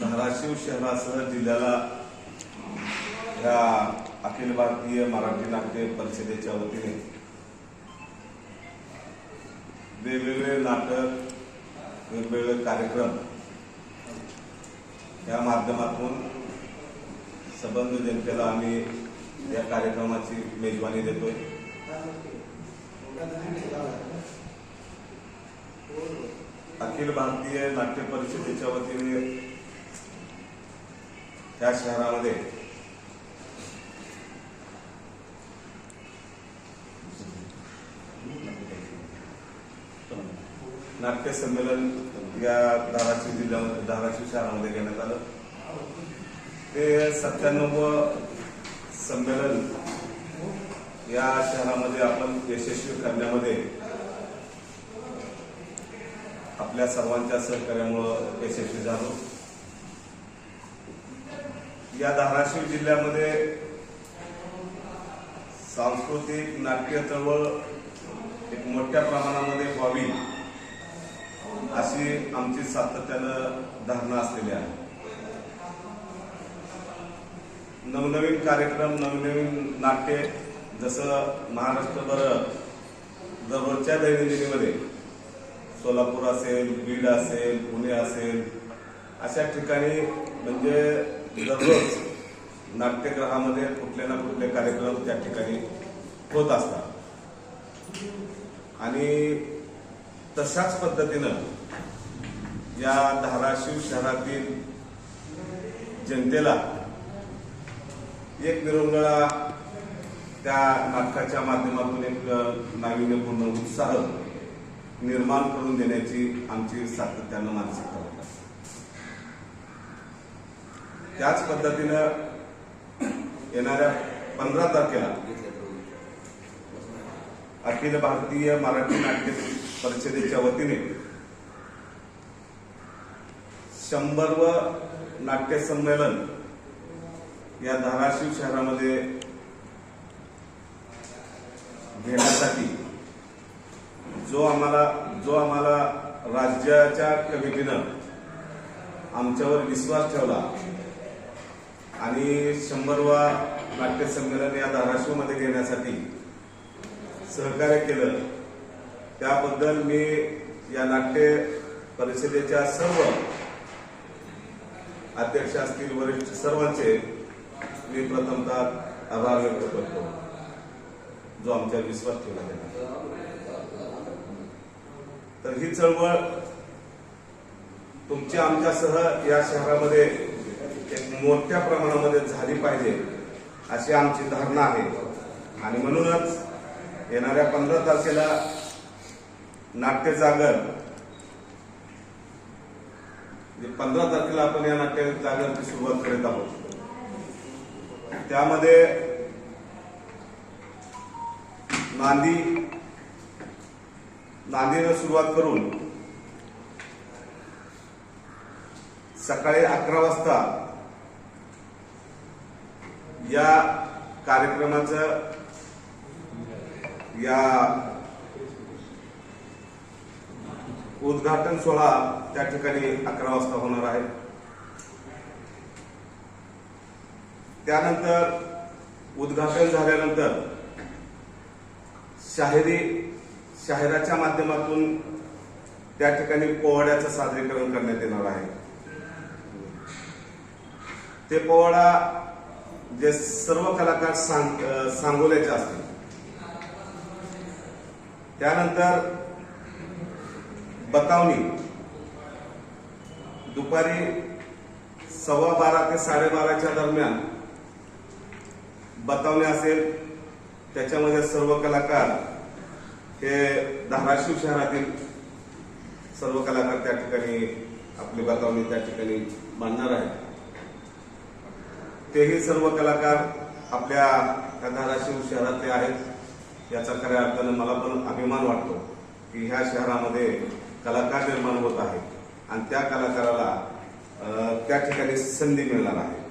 धाराशिव शहरासह जिल्ह्याला या अखिल भारतीय मराठी नाट्य परिषदेच्या वतीने वेगवेगळे नाटक वेगवेगळे कार्यक्रम या माध्यमातून सबंध जनतेला आम्ही या कार्यक्रमाची मेजवानी देतोय. अखिल भारतीय नाट्य परिषदेच्या वतीने या शहरामध्ये. नाट्य संमेलन या धाराशिव जिल्ह्यामध्ये धाराशिव शहरामध्ये घेण्यात आलं. ते सत्त्याण्णव संमेलन या शहरामध्ये आपण यशस्वी करण्यामध्ये आपल्या सर्वांच्या सहकार्यामुळं यशस्वी झालो. या धाराशिव जिल्ह्यामध्ये सांस्कृतिक नाट्य चळवळ एक मोठ्या प्रमाणामध्ये व्हावी अशी आमची सातत्यानं धारणा असलेली आहे. नवनवीन कार्यक्रम नवनवीन नाट्य जसं महाराष्ट्रभर दररोजच्या दैनंदिनीमध्ये सोलापूर असेल बीड असेल पुणे असेल अशा ठिकाणी म्हणजे दररोज नाट्यगृहामध्ये कुठले ना कुठले कार्यक्रम त्या ठिकाणी होत असतात. आणि तशाच पद्धतीनं या धाराशिव शहरातील जनतेला एक निरंगळा त्या नाटकाच्या माध्यमातून एक नाविन्यपूर्ण उत्साह निर्माण करून देण्याची आमची सातत्यानं मानसिकता होती त्याच पद्धतीनं येणाऱ्या पंधरा तारखेला अखिल भारतीय मराठी नाट्य परिषदेच्या वतीने शंभरव नाट्य संमेलन या धाराशिव शहरामध्ये घेण्यासाठी जो आम्हाला जो आम्हाला राज्याच्या कमिटीनं आमच्यावर विश्वास ठेवला आणि शंभरवा नाट्य संमेलन या धाराशिवमध्ये घेण्यासाठी सहकार्य केलं. त्याबद्दल मी या नाट्य परिषदेच्या सर्व अध्यक्ष असतील वरिष्ठ सर्वांचे मी प्रथमतः आभार व्यक्त करतो. जो आमच्या विश्वास ठेवला गेला तर ही चळवळ तुमच्या आमच्यासह या शहरामध्ये मोठ्या प्रमाणामध्ये झाली पाहिजे अशी आमची धारणा आहे. आणि म्हणूनच येणाऱ्या पंधरा तारखेला नाट्यजागर म्हणजे पंधरा तारखेला आपण या नाट्यजागरची सुरुवात करीत आहोत. त्यामध्ये नांदी नांदीनं सुरुवात करून सकाळी अकरा वाजता या कार्यक्रमाचं या उद्घाटन सोहळा त्या ठिकाणी अकरा वाजता होणार आहे. त्यानंतर उद्घाटन झाल्यानंतर शाहिरी शाहिराच्या माध्यमातून त्या ठिकाणी पोवाड्याचं सादरीकरण करण्यात येणार आहे. ते पोवाडा जे सर्व कलाकार सांग सांगोल्याचे असतील. त्यानंतर बतावणी. दुपारी सव्वा बारा ते साडेबाराच्या दरम्यान बतावणी असेल त्याच्यामध्ये सर्व कलाकार हे धाराशिव शहरातील सर्व कलाकार त्या ठिकाणी आपली बतावणी त्या ठिकाणी मांडणार आहेत. तेही सर्व कलाकार आपल्या धाराशिव शहरातले आहेत. याचा खऱ्या अर्थानं मला पण अभिमान वाटतो की ह्या शहरामध्ये कलाकार निर्माण होत आहे आणि त्या कलाकाराला त्या ठिकाणी संधी मिळणार आहे.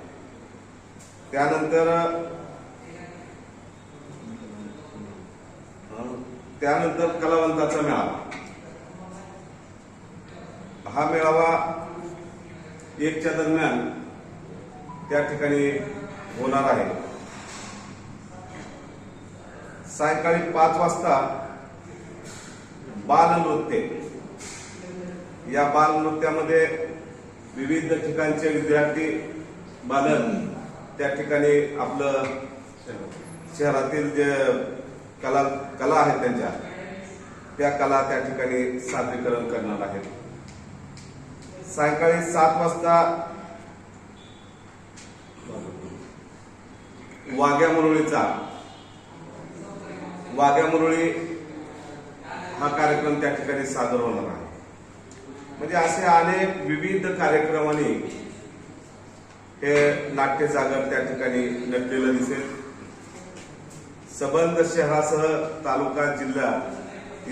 त्यानंतर त्यानंतर कलावंताचा मेळावा हा मेळावा एकच्या दरम्यान त्या ठिकाणी होणार आहे. सायंकाळी पाच वाजता बालनृत्य या बालनृत्यामध्ये विविध ठिकाणचे विद्यार्थी बालक त्या ठिकाणी आपलं शहरातील जे कला कला आहेत त्यांच्या त्या कला त्या ठिकाणी सादरीकरण करणार आहेत. सायंकाळी सात वाजता वाघ्या मुरळीचा. वाघ्या मुरळी हा कार्यक्रम त्या ठिकाणी सादर होणार आहे. म्हणजे असे अनेक विविध कार्यक्रमांनी हे नाट्य जागर त्या ठिकाणी नटलेलं दिसेल. सबंध शहरासह तालुका जिल्हा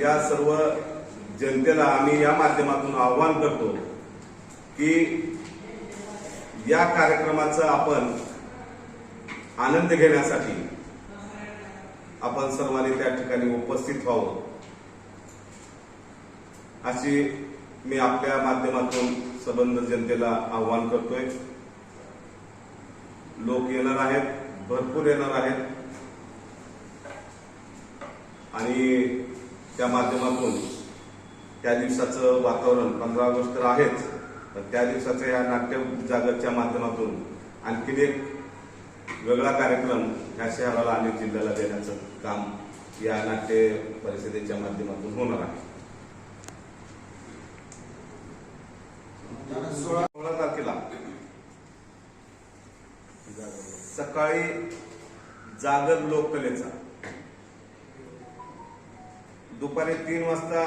या सर्व जनतेला आम्ही या माध्यमातून आव्हान करतो की या कार्यक्रमाचं आपण आनंद घेण्यासाठी आपण सर्वांनी त्या ठिकाणी उपस्थित व्हावं. अशी मी आपल्या माध्यमातून सबंध जनतेला आव्हान करतोय. लोक येणार आहेत भरपूर येणार आहेत. आणि त्या माध्यमातून त्या दिवसाचं वातावरण पंधरा ऑगस्ट तर आहेच पण त्या दिवसाचं या नाट्य जागरच्या माध्यमातून आणखीन एक वेगळा कार्यक्रम या शहराला आणि जिल्ह्याला देण्याचं काम या नाट्य परिषदेच्या माध्यमातून होणार आहे. सोळा तारखेला सकाळी जागर लोककलेचा. दुपारी तीन वाजता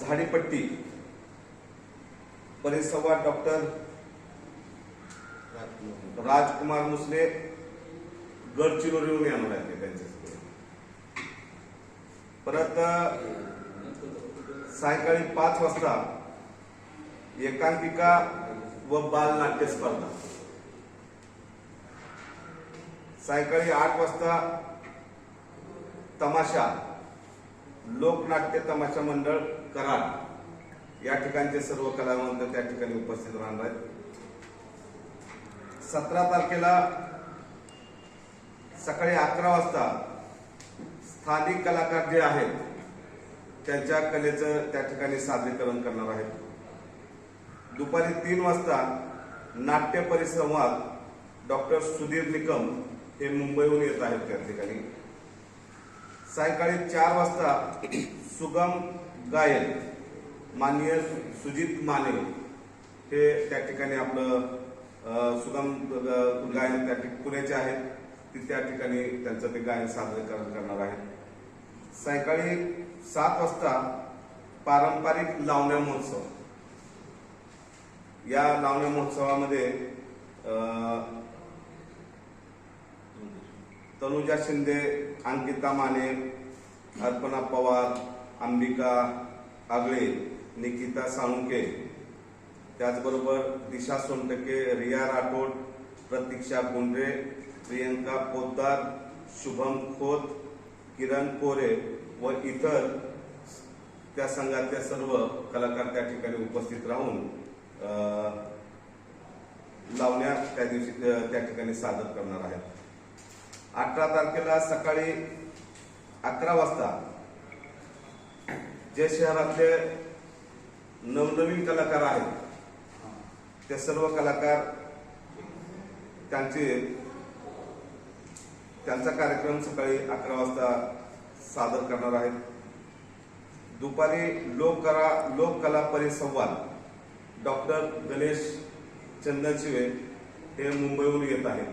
झाडीपट्टी परिसंवाद डॉक्टर राजकुमार मुसले गडचिरोलीहून येणार आहेत ते परत सायंकाळी पाच वाजता एकांकिका व बालनाट्य स्पर्धा. सायंकाळी आठ वाजता तमाशा लोकनाट्य तमाशा मंडळ कराड. या ठिकाणचे सर्व कलावंत त्या ठिकाणी उपस्थित राहणार आहेत. सतरा तारखेला सकाळी अकरा वाजता स्थानिक कलाकार जे आहेत त्यांच्या कलेचं त्या ठिकाणी सादरीकरण करणार आहेत. दुपारी तीन वाजता नाट्य परिसंवाद डॉक्टर सुधीर निकम हे मुंबईहून येत आहेत त्या ठिकाणी. सायंकाळी चार वाजता सुगम गायन माननीय सुजित माने हे त्या ठिकाणी आपलं सुगम गायन त्या ठिकाणी पुण्याचे आहेत. ती त्या ठिकाणी त्यांचं ते गायन सादरीकरण करणार आहेत सायंकाळी सात वाजता पारंपरिक लावण्या महोत्सव. या लावण्या महोत्सवामध्ये तनुजा शिंदे अंकिता माने अर्पणा पवार अंबिका आगळे निकिता साळुंके त्याचबरोबर दिशा सोनटके रिया राठोड प्रतीक्षा गुंडरे प्रियंका पोद्दार शुभम खोत किरण कोरे व इतर त्या संघातले सर्व कलाकार त्या ठिकाणी उपस्थित राहून लावण्या त्या दिवशी त्या ठिकाणी सादर करणार आहेत. अठरा तारखेला सकाळी अकरा वाजता जे शहरातले नवनवीन कलाकार आहेत ते सर्व कलाकार त्यांचे त्यांचा कार्यक्रम सकाळी अकरा वाजता सादर करणार आहेत. दुपारी लोककला लोककला परिसंवाद. डॉक्टर गणेश चंदनशिवे हे मुंबईहून येत आहेत.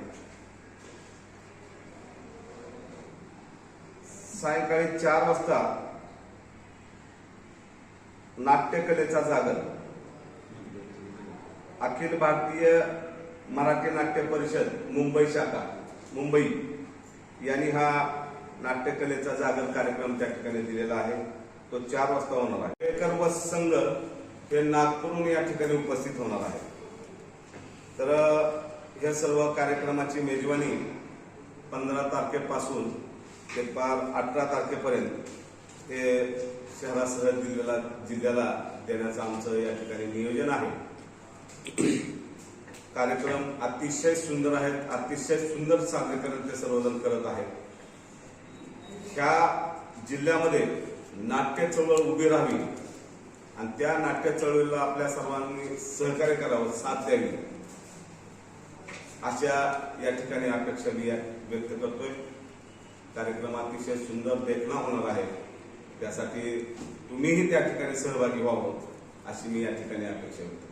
सायंकाळी चार वाजता नाट्यकलेचा जागर अखिल भारतीय मराठी नाट्य परिषद मुंबई शाखा मुंबई. यांनी हा नाट्यकलेचा जागर कार्यक्रम त्या ठिकाणी दिलेला आहे. तो चार वाजता होणार आहे. बेकर व संघ हे नागपूरहून या ठिकाणी उपस्थित होणार आहे तर या सर्व कार्यक्रमाची मेजवानी पंधरा तारखेपासून ते पार अठरा तारखेपर्यंत हे शहरासह जिल्ह्याला जिल्ह्याला देण्याचं आमचं या ठिकाणी नियोजन आहे. कार्यक्रम अतिशय सुंदर आहेत अतिशय सुंदर सादरीकरण ते सर्वजण करत आहेत. त्या जिल्ह्यामध्ये नाट्य चळवळ उभी राहावी आणि त्या नाट्य चळवळीला आपल्या सर्वांनी सहकार्य करावं साथ द्यावी. अशा या ठिकाणी अपेक्षा मी या- व्यक्त करतोय. कार्यक्रम अतिशय सुंदर देखणा होणार आहे. त्यासाठी तुम्हीही त्या ठिकाणी सहभागी व्हावं अशी मी या ठिकाणी अपेक्षा व्यक्त करतो